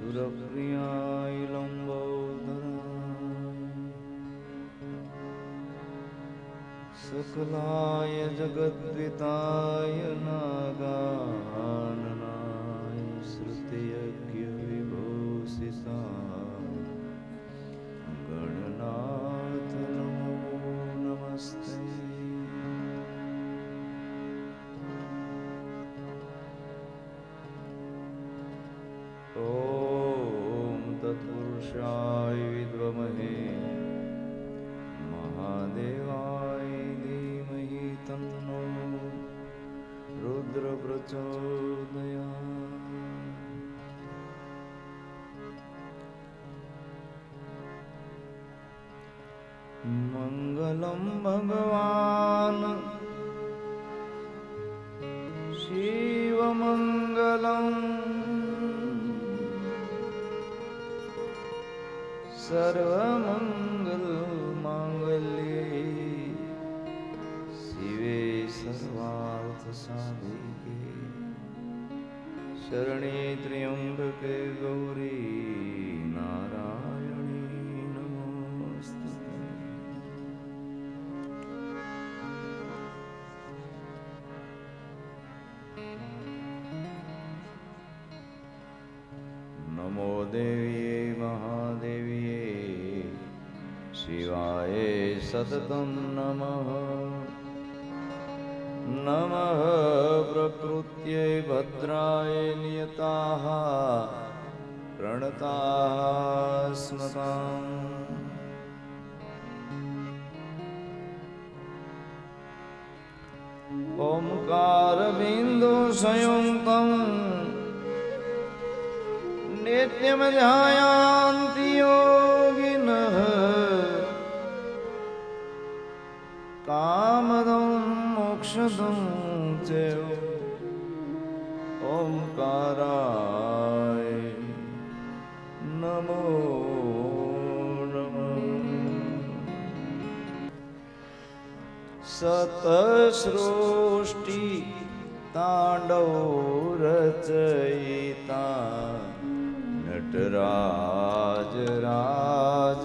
સુરપ્રિયાય લંબોદરા સકલાય જગદ્વિતાય નાગા मङ्गलं भगवान्। शिवमङ्गलम् सर्वमङ्गलमाङ्गल्ये शिवे सर्वार्थसाधिके। शरणे त्र्यम्बके गौरी सततं नमः। नमः प्रकृत्यै भद्राय नियताः प्रणताः स्मताम्। ओङ्कारबिन्दु संयुक्तम् नित्यमध्यायान्ति કામદમ મોક્ષદમ ચ ઓમકારાય નમો સતસૃષ્ટિ તાંડવ રચયિતા નટરાજ રાજ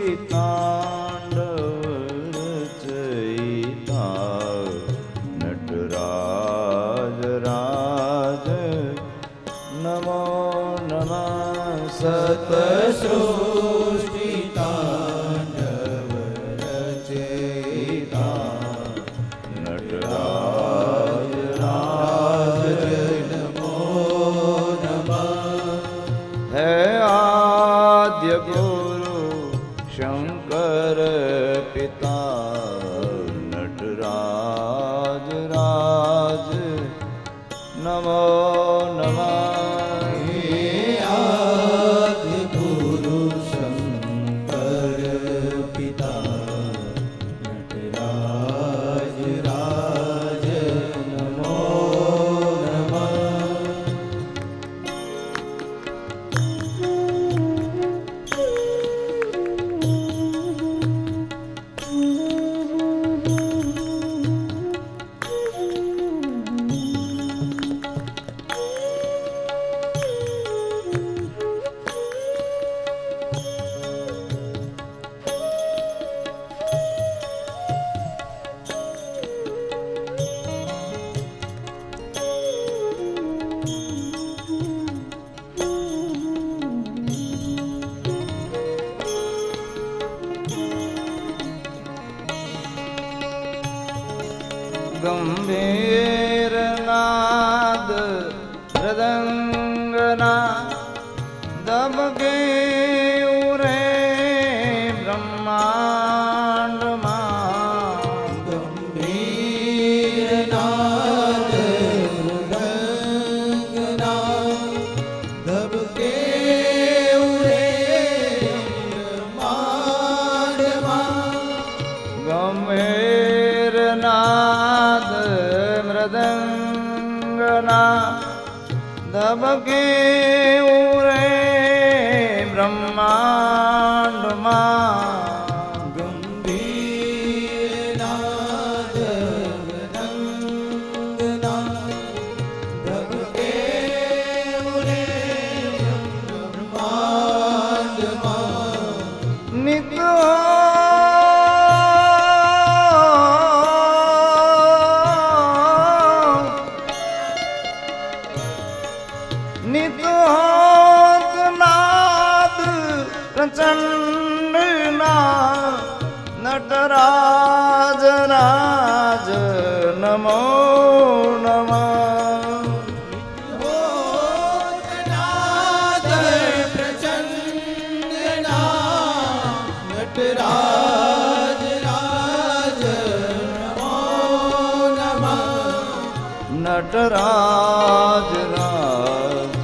नमः ಗಂಭೀರ सबके उरे ब्रह्मा રાજ રાજ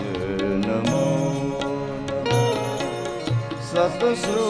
નમો સતશ્રુ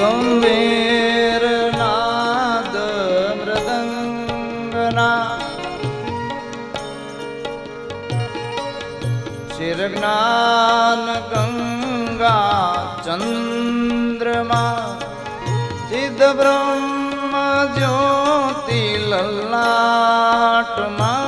ગંભીર નાદ મૃદંગના શિરજ્ઞાન ગંગા ચંદ્રમા ચિદ બ્રહ્મ જ્યોતિ લલાટમાં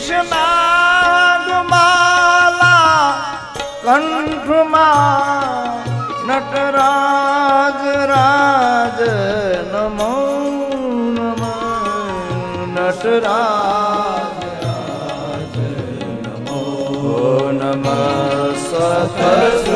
કૃષ્ણાદમાલા કંઠમાં નટરાજ રાજ નમો નમ. નટરાજ નમો નમ. સહસ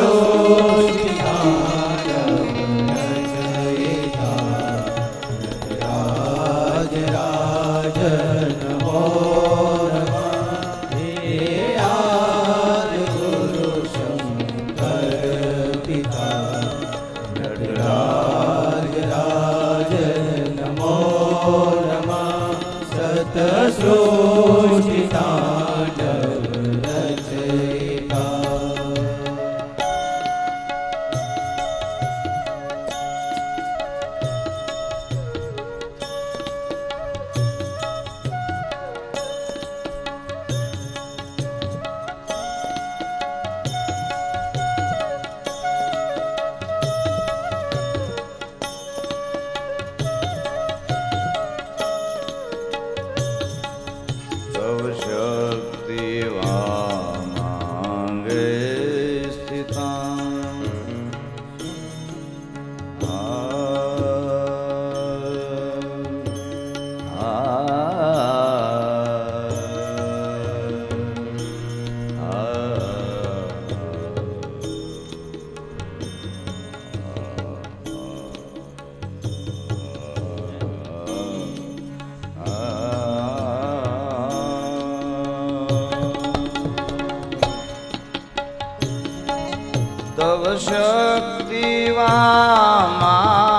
તવ શક્તિવા મા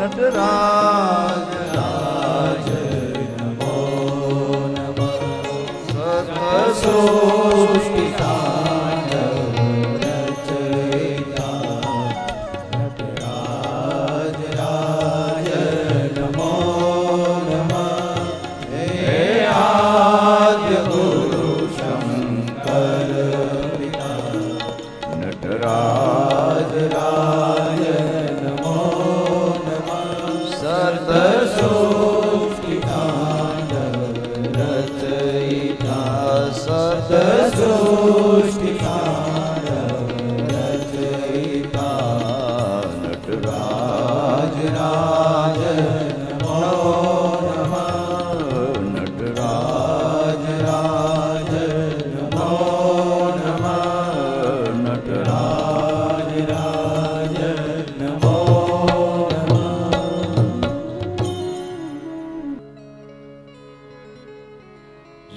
નટરાજ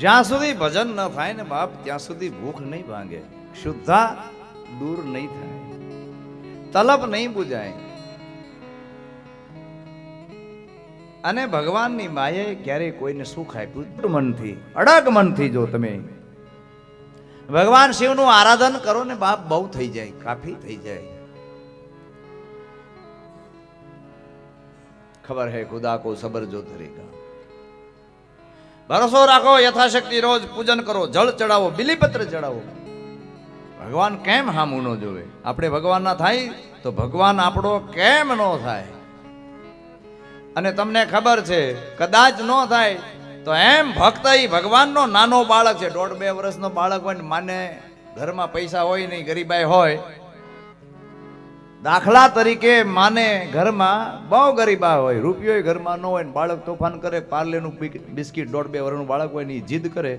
જ્યાં સુધી ભજન ન થાય ને બાપ, ત્યાં સુધી ભૂખ નહીં ભાંગે. શુદ્ધા દૂર નહીં થાય. તલબ નહીં બુજાય. અને ભગવાનની માયાએ ક્યારેય કોઈને સુખ આપ્યું મનથી. અડગ મનથી જો તમે. ભગવાન શિવનું આરાધન કરો ને બાપ, બહુ થઈ જાય, કાફી થઈ જાય. ખબર હે ખુદા કો સબર જો ધરેગા. ભરોસો રાખો, યથાશક્તિ રોજ પૂજન કરો, જળ ચડાવો, બિલીપત્ર ચડાવો. ભગવાન કેમ હામું ન જોવે? આપણે ભગવાનના થાય તો ભગવાન આપણો કેમ ન થાય? અને તમને ખબર છે, કદાચ ન થાય તો એમ ભક્ત ઈ ભગવાનનો નાનો બાળક છે. દોઢ બે વર્ષનો બાળક હોય ને માને ઘરમાં પૈસા હોય નહીં, ગરીબાઈ હોય દાખલા તરીકે માને ઘરમાં બહુ ગરીબા હોય રૂપિયો ઘરમાં ન હોય બાળક તોફાન કરે, પાર્લેનું બિસ્કિટ દોઢ બે વર્ષનું બાળક હોય ને જીદ કરે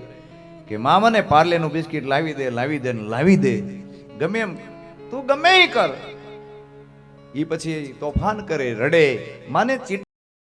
કે મા મને પાર્લેનું બિસ્કિટ લાવી દે લાવી દે ને લાવી દે. ગમે એમ, તું ગમે એ કર. ઈ પછી તોફાન કરે, રડે. માને ચીટ